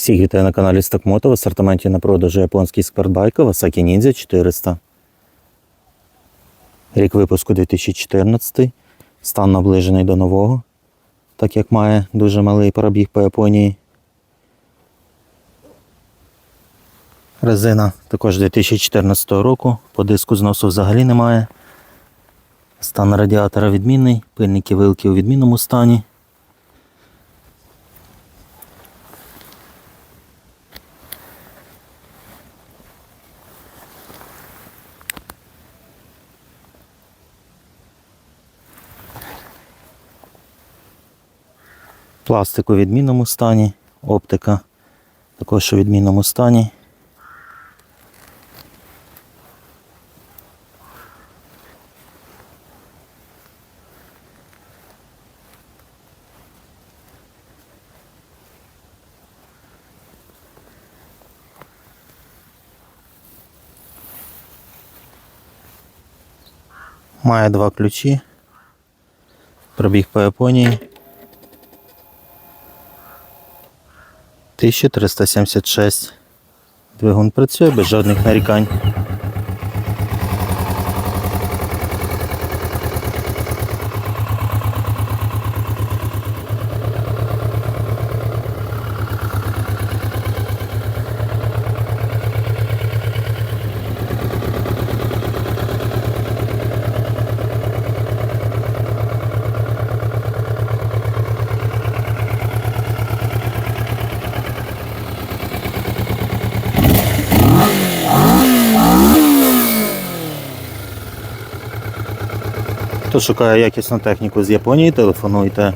Всіх вітаю на каналі Стокмото в асортименті на продажу японський спортбайк Kawasaki Ninja 400. Рік випуску 2014. Стан наближений до нового, так як має дуже малий пробіг по Японії. Резина також 2014 року, по диску зносу взагалі немає. Стан радіатора відмінний, пильники вилки у відмінному стані. Пластик у відмінному стані, оптика також у відмінному стані. Має два ключі. Пробіг по Японії. 1376. Двигун працює без жодних нарікань. Хто шукає якісну техніку з Японії, телефонуйте